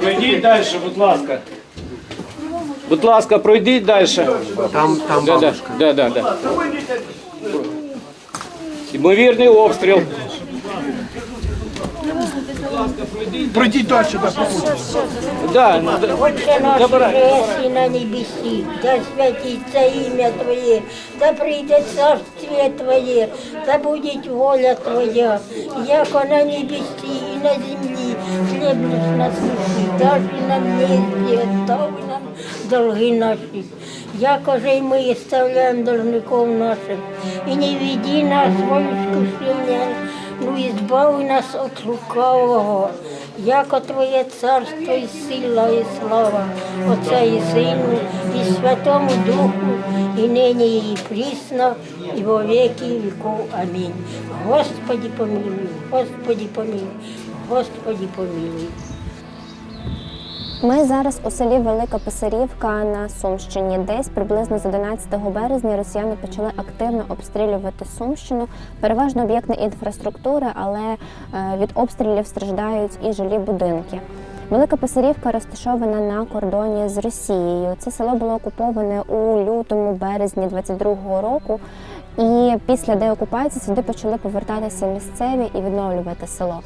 Пройдіть далі, будь ласка. Будь ласка, пройдіть далі. Там, там Да, да, бабушка. да, да, да. Ймовірний обстріл. Пройдіть далі, да, Да, ну, да. Отче наш, Добре. єси на небесі, да святиться ім'я Твоє, да прийде царствие Твоє, да буде воля Твоя, яко на небесі і на землі, хліб наш насущний, даж і нам нести, остави нам долги наші, яко же й ми ставляємо должников нашим, і не веди нас в искушение, ну і збави нас від лукавого, яко Твоє царство і сила, і слава, Отця і Сину, і Святому Духу, і нині, і прісно, і во віки віков. Амінь. Господи помилуй, Господи помилуй, Господи помилуй. Ми зараз у селі Велика Писарівка на Сумщині. Десь приблизно з 11 березня росіяни почали активно обстрілювати Сумщину. Переважно об'єкти інфраструктури, але е, від обстрілів страждають і жилі будинки. Велика Писарівка розташована на кордоні з Росією. Це село було окуповане у лютому березні 22-го року. І після деокупації сюди почали повертатися місцеві і відновлювати село.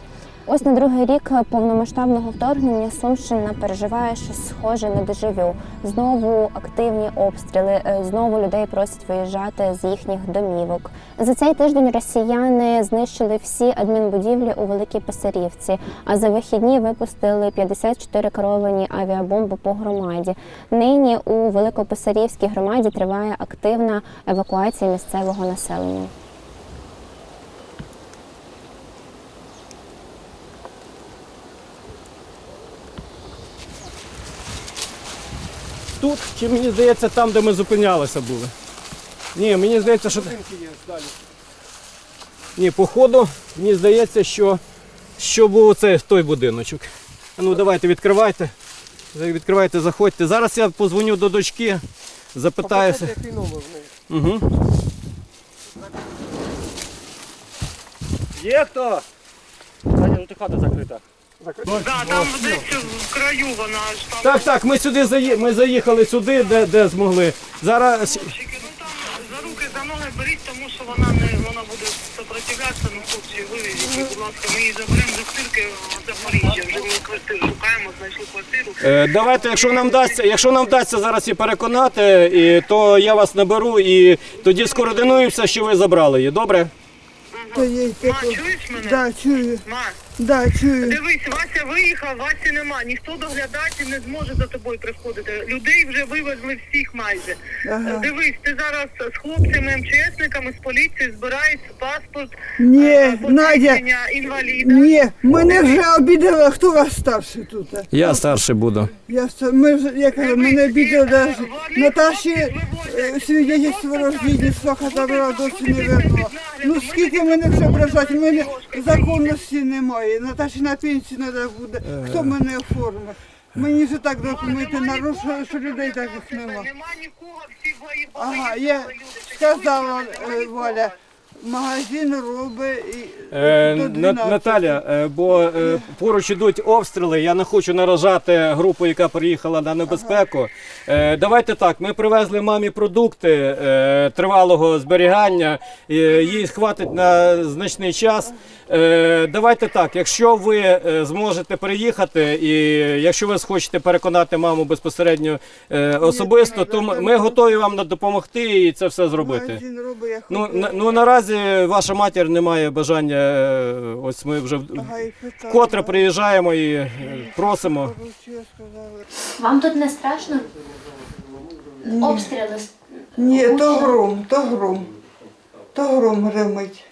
Ось на другий рік повномасштабного вторгнення Сумщина переживає щось схоже на дежавю. Знову активні обстріли, е, знову людей просять виїжджати з їхніх домівок. За цей тиждень росіяни знищили всі адмінбудівлі у Великій Писарівці, а за вихідні випустили 54 керовані авіабомби по громаді. Нині у Великописарівській громаді триває активна евакуація місцевого населення. Тут, чи мені здається, там, де ми зупинялися були. Ні, мені здається, що. Ні, походу, мені здається, що, що був це той будиночок. Ну давайте відкривайте. Відкривайте, заходьте. Зараз я позвоню до дочки, запитаюся. який номер в неї. Угу. Є хто? Таня, ну ти хата закрита. Да, там десь в краю вона аж там. Так, так, ми сюди заї... ми заїхали сюди, де, де змогли. Зараз. Хлопчики, ну там за руки, за ноги беріть, тому що вона не вона буде сопротивлятися, ну хлопці, вивезіть, її, будь ласка, ми її заберемо до квартирки в Запоріжжя. Вже ми квартиру шукаємо, знайшли квартиру. Е, давайте, якщо нам вдасться, якщо нам вдасться зараз її переконати, і, то я вас наберу і тоді скоординуємося, що ви забрали її. Добре? То Ма, чуєш мене? Да, чую, Ма, да, чую. дивись, Вася виїхав, Васі нема. Ніхто доглядати не зможе за тобою приходити. Людей вже вивезли всіх майже. Ага. Дивись, ти зараз з хлопцями, МЧСниками, з поліції збираєш паспорт, Ні, е, Надя, посвідчення інваліда. ні, мене вже обідали, хто у вас старший тут? Я старший буду. Я, ста- ми, вже- я кажу, мене обідали навіть. Наташі вивозять е, свідоцтво рождення сваха забрала, досі не вернула. Ну скільки мене все ображати, в мене законності немає. Наташі на пенсію треба буде. Хто мене оформить? Мені вже так документи нарушили, що людей таких нема. Нема нікого, всі бої Ага, я сказала е, Валя, магазин робить і Е, до На- 12. Наталя, е, бо е, поруч ідуть обстріли, я не хочу наражати групу, яка приїхала на небезпеку. Е, Давайте так, ми привезли мамі продукти е, тривалого зберігання, е, їй хватить на значний час. Е, Давайте так, якщо ви е, зможете приїхати, і якщо ви хочете переконати маму безпосередньо е, особисто, то ми- ми готові вам допомогти і це все зробити. Магазин робить, я Ну, на, ну наразі ваша матір не має бажання. е, Ось ми вже вкотре приїжджаємо і е, просимо. Вам тут не страшно? Обстріли. Ні, то гром, то гром. То гром гримить.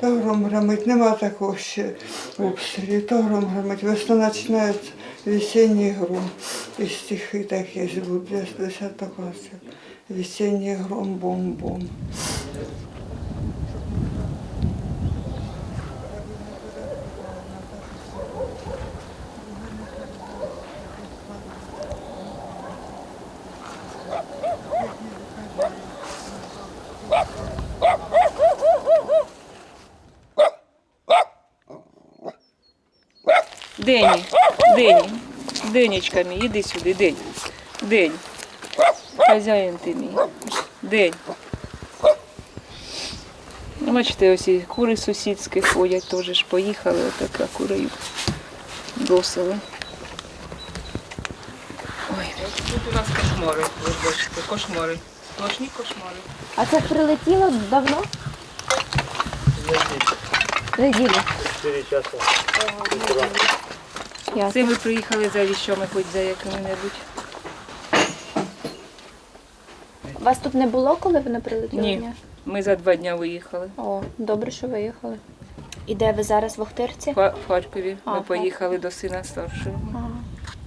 То гром гримить. Нема такого ще обстрілів. То гром гримить. Весна починається весенній гром. І стихи такі з 10 класу. Весенній гром, бом-бом. Дені, Дені. Денечка мій, іди сюди, день. День. Хазяїн ти мій. День. Бачите, ось і кури сусідські ходять, теж ж поїхали, отака курою бросили. Ой, тут у нас кошмари, ви бачите, кошмари. Сплошні кошмари. А це прилетіло давно? Неділю. Ясно. Це ми приїхали за віщами, хоч за якими-небудь. Вас тут не було, коли вони прилетіли? Ні. Ми за два дні виїхали. О, добре, що виїхали. І де ви зараз в Охтирці? В Ха- Харкові. А, Ми поїхали до сина старшого. Ага.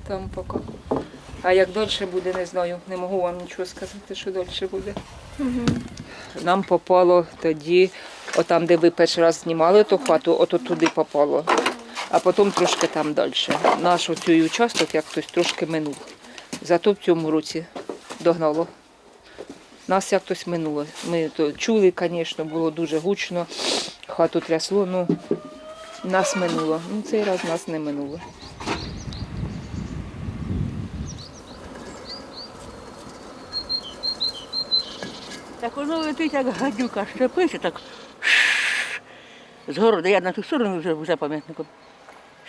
Там поки. А як далі буде, не знаю. Не можу вам нічого сказати, що далі буде. Нам попало тоді, отам, де ви перший раз знімали ту хату, ото туди попало. А потім трошки там далі. Наш оцей участок як хтось трошки минув. Зато в цьому році догнало. Нас як хтось минуло. Ми то чули, звісно, було дуже гучно, хату трясло, ну нас минуло. Ну цей раз нас не минуло. Так воно летить, як гадюка, щепиться так. З городу, я на ту сторону вже за пам'ятником.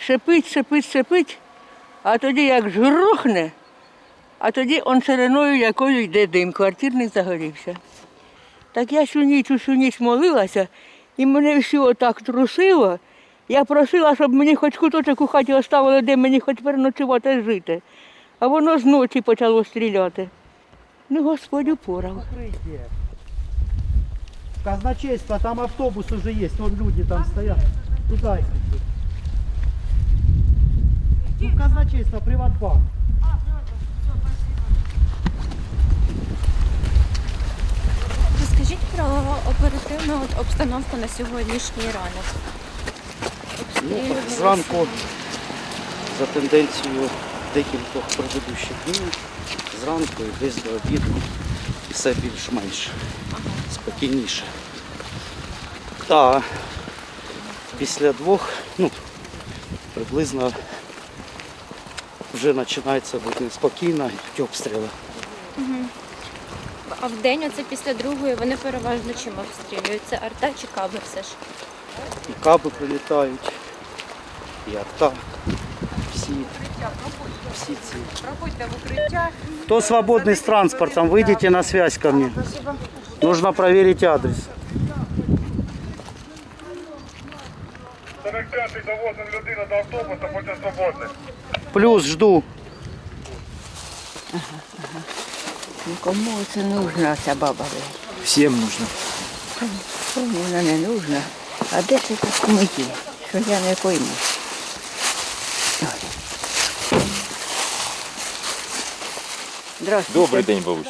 Шипить, шипить, шипить, а тоді як жгрухне, а тоді он шириною якою йде дим, квартирний загорівся. Так я всю ніч, усю ніч молилася, і мене всю отак трусило. Я просила, щоб мені хоч куточок у хаті оставили, де мені хоч переночувати жити. А воно зночі почало стріляти. Ну, Господь упорав. Казначейство, там автобус уже есть, вон люди там стоят. Туда. Ну, казначейство, Приватбанк. Розкажіть про оперативну от обстановку на сьогоднішній ранок. Ну, зранку за тенденцією декількох предыдущих днів, зранку і десь до обіду все більш-менш спокійніше. Та після двох, ну, приблизно вже починається бути неспокійно, йдуть обстріли. А в день, оце після другої, вони переважно чим обстрілюють? Це арта чи каби все ж? І каби прилітають, і арта. Всі, всі ці. Проходьте в укриття. Кто свободный с транспортом, выйдите на связь ко мне. Нужно проверить адрес. 45-й довозимо людину до автобуса, потім свободний. Плюс жду. Кому це нужна ця баба? Всем нужно. Кому вона не нужна? А де це тут кумиті? Що я не пойму. Здравствуйте. Добрий день, бабусю.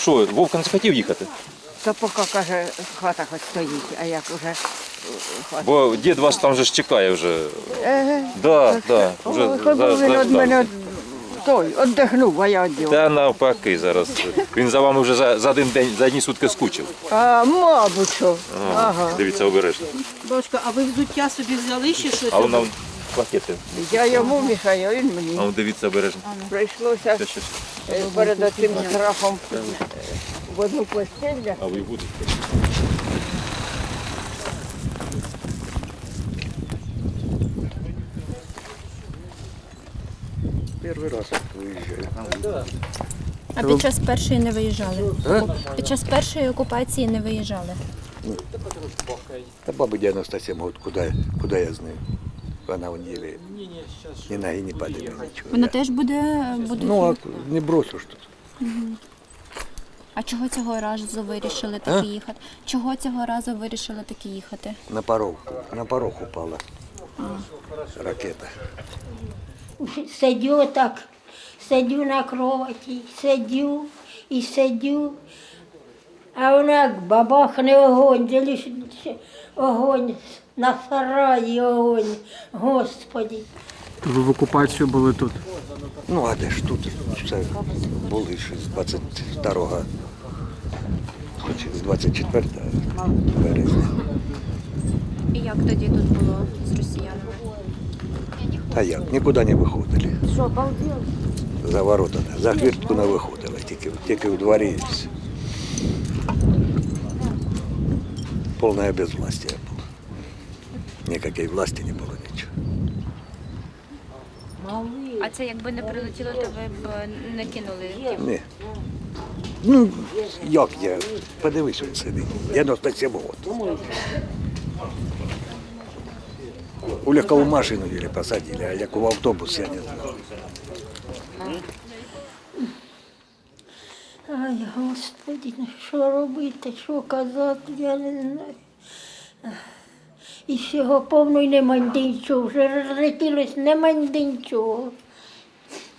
Що, Вовка не захотів їхати? Та поки каже, хата хоч стоїть, а як уже. Бо дід вас там же ж чекає вже. Еге. Да, да, вже Ой, би він від мене той, віддихнув, а я від. Та навпаки зараз. Він за вами вже за, за один день, за одні сутки скучив. А, мабуть, що. Ага. Дивіться обережно. Бабушка, а ви взуття собі взяли ще щось? А вон нам пакети. Я йому мішаю, а він А мені. вон дивіться обережно. Прийшлося Це щось. е, перед цим страхом е, в одну постіль. А ви будете? А під час першої не виїжджали? Під час першої окупації не виїжджали. Та баба 97 год, куди, куди я знаю? Вона в ділі. Ні ноги, ні падає, нічого. Вона теж буде, буде. Ну, а не брошу ж тут. А чого цього разу вирішили таки їхати? Чого цього разу вирішили таки їхати? На порог, на порог упала ракета. Сидю так, сидю на кроваті, сидю і сидю. А вона як бабахне огонь, де огонь, на сараї огонь, Господи. Ви в окупацію були тут. Ну, а де ж тут все були ще з 22-го, хоч з 24 березня. І як тоді тут було? Та як, нікуди не виходили. Що, обалдел? За ворота, за хвіртку не виходили, тільки, тільки у дворі. Повне безвластя було. Ніякої власті не було нічого. А це якби не прилетіло, то ви б е, не кинули. Ні. Ну, як я? Подивись, він сидить. 97 років. У легкову машину її посадили, а як в автобус, я не знаю. Ай, Господи, ну що робити, що казати, я не знаю. І всього повно й нема нічого, вже розлетілось, нема нічого.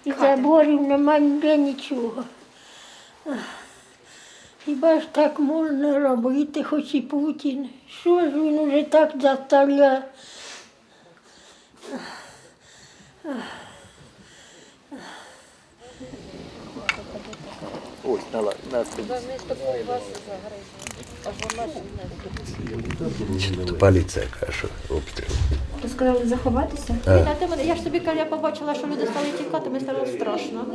І заборів нема ніде нічого. Хіба ж так можна робити, хоч і Путін? Що ж він уже так заставляє? Ось, на, ла- на Поліція каже, обстріл. Ви сказали заховатися? А ти мене, я ж тобі кажу, я побачила, що люди стали тікати, мені стало страшно.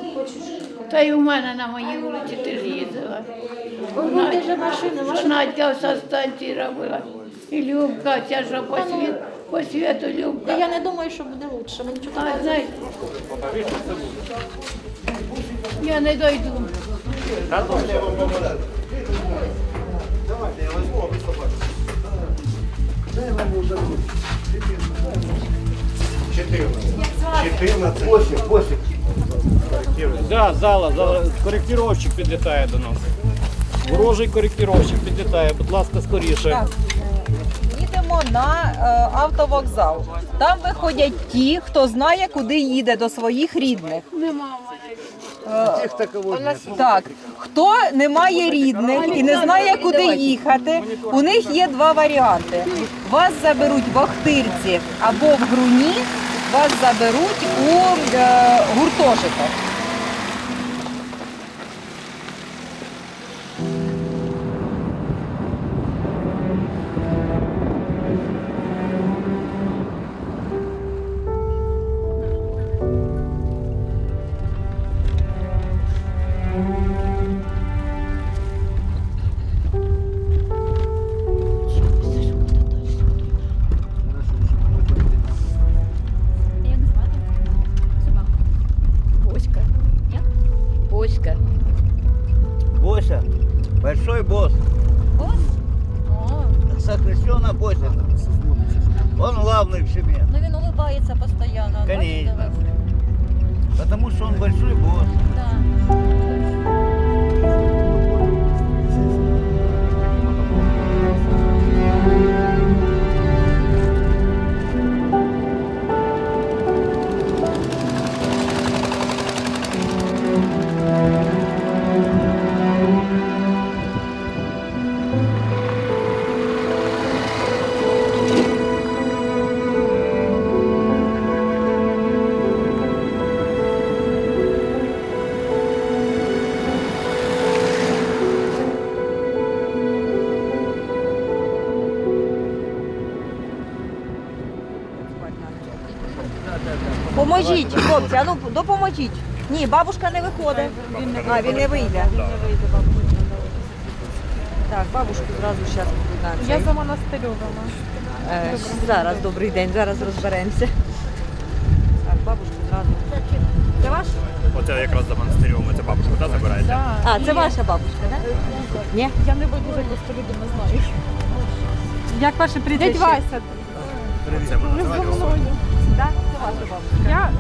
Та й у мене на моїй вулиці теж їздила. Ну, ти ж машина, машина. Надька в станції робила. І Любка, ця що по, світ, по світу Любка. я не думаю, що буде лучше. Мені чого А знаєте, я не дойду. Да, зала, зала, коректировщик підлітає до нас. Ворожий коректировщик підлітає, будь ласка, скоріше. Їдемо на е, автовокзал. Там виходять ті, хто знає, куди їде до своїх рідних. Е, так, хто не має рідних і не знає, куди їхати, у них є два варіанти. Вас заберуть в Охтирці або в Груні, вас заберуть у е, гуртожиток. Большой босс. Поможіть, хлопці, а ну допоможіть. Ні, бабушка не виходить. А, він не вийде. Так, бабушку зразу зараз. Я за монастирьовими. Е, зараз, добрий день, зараз розберемося. Так, бабушку зразу. Це ваш? Оце якраз за монастирем, це бабушку да, забираєте? А, це ваша бабушка, так? Ні? Я не байдуже, просто люди не знають. Як ваше прізвище? Дядь Вася, Це ми Так, це ваша бабушка. я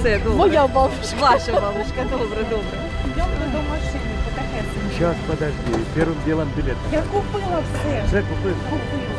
Все, добре. моя бабушка. Ваша бабушка, добре, добре. Йдемо до машини, потихесенько. Сейчас, подожди. Первым делом билет. Я купила все. Все купив. Купила.